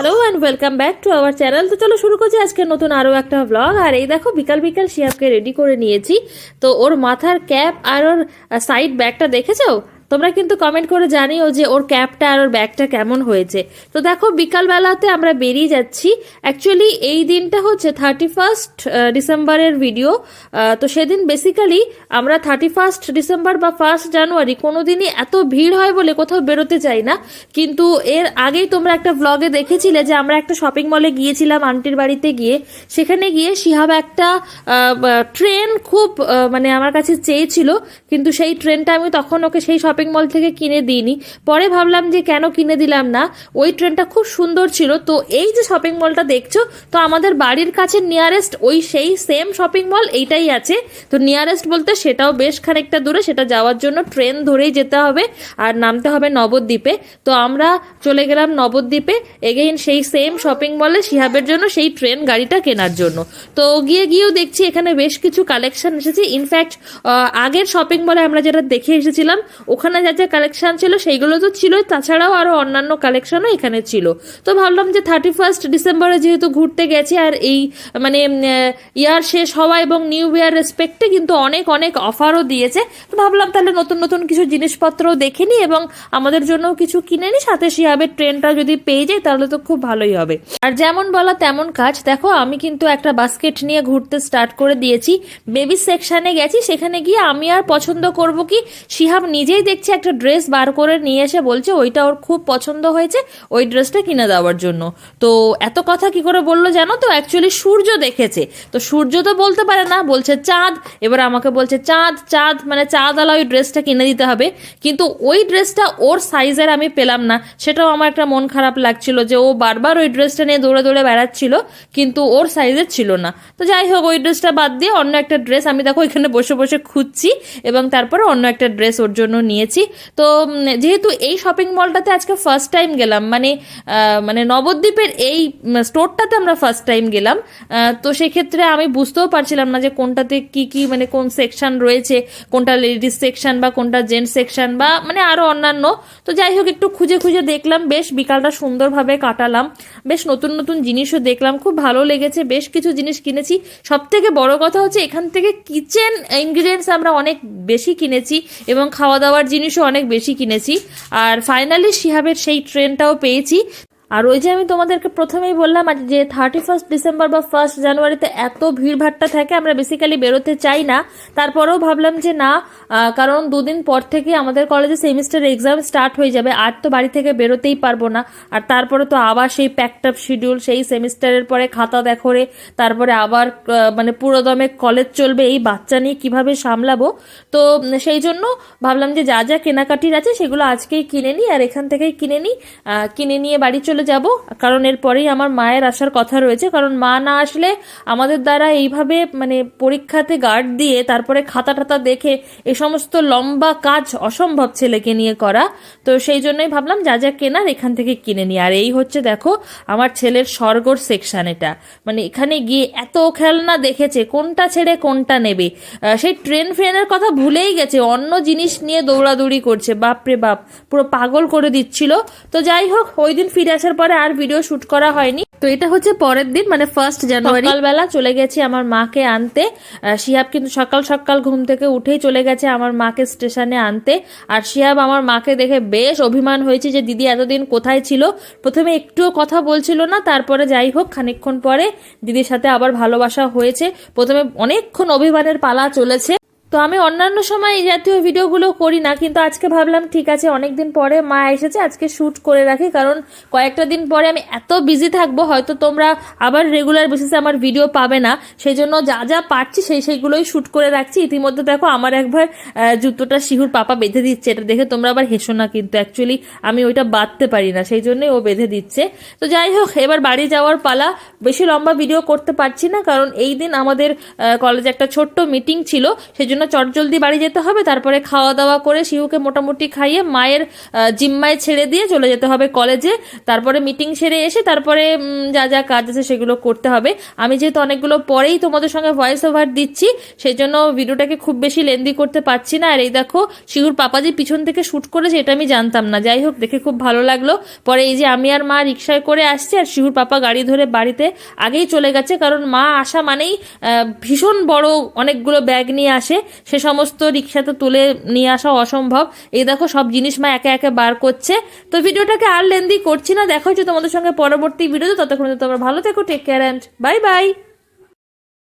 Hello and welcome back to our channel তো চলো শুরু করছি আজকে নতুন আরও একটা ব্লগ আর এই দেখো, বিকাল বিকাল শিয়াবকে রেডি করে নিয়েছি। তো ওর মাথার ক্যাপ আর ওর সাইড ব্যাগটা দেখেছ? তোমরা কিন্তু কমেন্ট করে জানিও যে ওর ক্যাপটা আর ওর ব্যাগটা কেমন হয়েছে। তো দেখো, বিকালবেলাতে আমরা বেরিয়ে যাচ্ছি। অ্যাকচুয়ালি এই দিনটা হচ্ছে থার্টি ফার্স্ট ডিসেম্বরের ভিডিও তো সেদিন বেসিক্যালি আমরা থার্টি ফার্স্ট ডিসেম্বর বা ফার্স্ট জানুয়ারি কোনো দিনই এত ভিড় হয় বলে কোথাও বেরোতে চাই না। কিন্তু এর আগেই তোমরা একটা ব্লগে দেখেছিলে যে আমরা একটা শপিং মলে গিয়েছিলাম আন্টির বাড়িতে গিয়ে। সেখানে গিয়ে শিহাব একটা ট্রেন খুব মানে আমার কাছে চেয়েছিল। কিন্তু সেই ট্রেনটা আমি তখন ওকে সেই শপিং মল থেকে কিনে দিইনি। পরে ভাবলাম যে কেন কিনে দিলাম না? ওই ট্রেনটা খুব সুন্দর ছিল। তো এই যে শপিং মলটা দেখছ, তো আমাদের বাড়ির কাছে নিয়ারেস্ট ওই সেই সেম শপিং মল এইটাই আছে। তো নিয়ারেস্ট বলতে সেটাও বেশ খানিকটা দূরে, সেটা যাওয়ার জন্য ট্রেন ধরেই যেতে হবে আর নামতে হবে নবদ্বীপে। তো আমরা চলে গেলাম নবদ্বীপে এগেইন সেই সেম শপিং মলে শিহাবের জন্য সেই ট্রেন গাড়িটা কেনার জন্য। তো গিয়ে গিয়েও দেখছি এখানে বেশ কিছু কালেকশন এসেছে। ইনফ্যাক্ট আগের শপিং মলে আমরা যেটা দেখে এসেছিলাম, ওখানে যা যা কালেকশন ছিল, সেইগুলো তো ছিলই। তাছাড়াও আরও অন্যান্য কালেকশনও এখানে ছিল। তো ভাবলাম যে থার্টি ফার্স্ট ডিসেম্বরে যেহেতু ঘুরতে গেছি, আর এই মানে ইয়ার শেষ হওয়া এবং নিউ ইয়ার রেসপেক্টে কিন্তু অনেক অনেক অফারও দিয়েছে। তো ভাবলাম তাহলে নতুন নতুন কিছু জিনিসপত্রও দেখে নিই এবং আমাদের জন্যও কিছু কিনে নিই। সাথে শিহাবের ট্রেনটা যদি পেয়ে যাই, তাহলে তো খুব ভালোই হবে। আর যেমন বলা তেমন কাজ। দেখো, আমি কিন্তু একটা বাস্কেট নিয়ে ঘুরতে স্টার্ট করে দিয়েছি। বেবি সেকশানে গেছি। সেখানে গিয়ে আমি আর পছন্দ করব কি? শিহাব নিজেই দেখছি একটা ড্রেস বার করে নিয়ে এসে বলছে, ওইটা ওর খুব পছন্দ হয়েছে, ওই ড্রেসটা কিনে দেওয়ার জন্য। তো এত কথা কি করে বলল জানো তো? অ্যাকচুয়ালি সূর্য দেখেছে। তো সূর্য তো বলতে পারে না, বলছে চাঁদ। এবার আমাকে বলছে, চাঁদ চাঁদ মানে চাঁদ আলা ওই ড্রেসটা কিনে দিতে হবে। কিন্তু ওই ড্রেসটা ওর সাইজের আমি পেলাম না। সেটাও আমার একটা মন খারাপ লাগছিল যে ও বারবার ওই ড্রেসটা নিয়ে দৌড়ে দৌড়ে বেড়াচ্ছিল, কিন্তু ওর সাইজের ছিল না। তো যাই হোক, ওই ড্রেসটা বাদ দিয়ে অন্য একটা ড্রেস আমি দেখো এখানে বসে বসে খুঁজছি এবং তারপরে অন্য একটা ড্রেস ওর জন্য নিয়েছি তো যেহেতু এই শপিং মলটাতে আজকে ফার্স্ট টাইম গেলাম মানে মানে নবদ্বীপের এই স্টোরটাতে আমরা ফার্স্ট টাইম গেলাম তো সেক্ষেত্রে আমি বুঝতেও পারছিলাম না যে কোনটাতে কি কি মানে কোন সেকশন রয়েছে, কোনটা লেডিস সেকশন বা কোনটা জেন্টস সেকশন বা মানে আরও অন্যান্য। তো যাই হোক, একটু খুঁজে খুঁজে দেখলাম, বেশ বিকালটা সুন্দরভাবে কাটালাম, বেশ নতুন নতুন জিনিসও দেখলাম, খুব ভালো লেগেছে, বেশ কিছু জিনিস কিনেছি। সব থেকে বড় কথা হচ্ছে এখান থেকে কিচেন ইনগ্রিডিয়েন্টস আমরা অনেক বেশি কিনেছি এবং খাওয়া দাওয়ার জিনিসও অনেক বেশি কিনেছি। আর ফাইনালি শিহাবের সেই ট্রেনটাও পেয়েছি। আর ওই যে আমি তোমাদেরকে প্রথমেই বললাম যে থার্টি ফার্স্ট ডিসেম্বর বা ফার্স্ট জানুয়ারিতে এত ভিড়ভাট্টা থাকে, আমরা বেসিক্যালি বেরোতে চাই না। তারপরেও ভাবলাম যে না কারণ দুদিন পর থেকে আমাদের কলেজে সেমিস্টার এক্সাম স্টার্ট হয়ে যাবে, আর তো বাড়ি থেকে বেরোতেই পারব না। আর তারপরে তো আবার সেই প্যাকড আপ শিডিউল সেই সেমিস্টারের পরে খাতা দেখরে তারপরে আবার মানে পুরোদমে কলেজ চলবে, এই বাচ্চা নিয়ে কীভাবে সামলাবো? তো সেই জন্য ভাবলাম যে যা যা কেনাকাটির আছে, সেগুলো আজকেই কিনে নিই, আর এখান থেকেই কিনে নিই। কিনে নিয়ে বাড়ি চলে যাব। কারণ এরপরেই আমার মায়ের আসার কথা রয়েছে। কারণ মা না আসলে আমাদের দ্বারা এইভাবে মানে পরীক্ষাতে গার্ড দিয়ে তারপরে খাতা টাতা দেখে এ সমস্ত লম্বা কাজ অসম্ভব ছেলেকে নিয়ে করা। তো সেই জন্যই ভাবলাম যা যা কেনার এখান থেকে কিনে নিই। আর এই হচ্ছে দেখো, আমার ছেলের স্বর্গর সেকশন এটা। মানে এখানে গিয়ে এত খেলনা দেখেছে, কোনটা ছেড়ে কোনটা নেবে। সেই ট্রেন ফ্রেনের কথা ভুলেই গেছে। অন্য জিনিস নিয়ে দৌড়াদৌড়ি করছে। বাপরে বাপ, পুরো পাগল করে দিচ্ছিল। তো যাই হোক, ওই দিন ফিরে আসার পরে আর ভিডিও শুট করা হয়নি। তো এটা হচ্ছে পরের দিন মানে ফার্স্ট জানুয়ারি সকালবেলা চলে গেছি আমার মাকে আনতে। শিহাব কিন্তু সকাল সকাল ঘুম থেকে উঠেই চলে গেছে আমার মাকে স্টেশনে আনতে। আর শিহাব আমার মাকে দেখে বেশ অভিমান হয়েছে যে, দিদি এতদিন কোথায় ছিল? প্রথমে একটুও কথা বলছিল না, তারপরে যাই হোক, খানিকক্ষণ পরে দিদির সাথে আবার ভালোবাসা হয়েছে। প্রথমে অনেকক্ষণ অভিমানের পালা চলেছে। তো আমি অন্যান্য সময় এই জাতীয় ভিডিওগুলো করি না, কিন্তু আজকে ভাবলাম ঠিক আছে অনেক দিন পরে মা এসেছে, আজকে শ্যুট করে রাখি, কারণ কয়েকটা দিন পরে আমি এত বিজি থাকব, হয়তো তোমরা আবার রেগুলার বেসিসে আমার ভিডিও পাবে না। সেই জন্য যা যা পারছি সেই সেইগুলোই শ্যুট করে রাখছি। ইতিমধ্যে দেখো আমার একবার জুতোটা শিহুর পাপা বেঁধে দিচ্ছে, এটা দেখে তোমরা আবার হেসো না, কিন্তু অ্যাকচুয়ালি আমি ওইটা বাঁধতে পারি না, সেই জন্যই ও বেঁধে দিচ্ছে। তো যাই হোক, এবার বাড়ি যাওয়ার পালা। বেশি লম্বা ভিডিও করতে পারছি না, কারণ এই দিন আমাদের কলেজে একটা ছোট্ট মিটিং ছিল সেই জন্য জন্য চটজলদি বাড়ি যেতে হবে, তারপরে খাওয়া দাওয়া করে শিহুকে মোটামুটি খাইয়ে মায়ের জিম্মায় ছেড়ে দিয়ে চলে যেতে হবে কলেজে। তারপরে মিটিং সেরে এসে তারপরে যা যা কাজ আছে সেগুলো করতে হবে। আমি যেহেতু অনেকগুলো পরেই তোমাদের সঙ্গে ভয়েস ওভার দিচ্ছি সেই জন্য ভিডিওটাকে খুব বেশি লেন্দি করতে পারছি না। আর এই দেখো শিহুর পাপা যে পিছন থেকে শ্যুট করেছে, এটা আমি জানতাম না। যাই হোক, দেখে খুব ভালো লাগল। পরে এই যে আমি আর মা রিক্সায় করে আসছি, আর শিহুর পাপা গাড়ি ধরে বাড়িতে আগেই চলে গেছে, কারণ মা আসা মানেই ভীষণ বড় অনেকগুলো ব্যাগ নিয়ে আসে। সে সমস্ত রিক্সাতে তুলে নিয়ে আসা অসম্ভব। এই দেখো সব জিনিস মা একে একে বার করছে। তো ভিডিওটাকে আর লেন্দি করছি না। দেখা হচ্ছে তোমাদের সঙ্গে পরবর্তী ভিডিওতে ততক্ষণ তোমরা ভালো থেকো take care and bye bye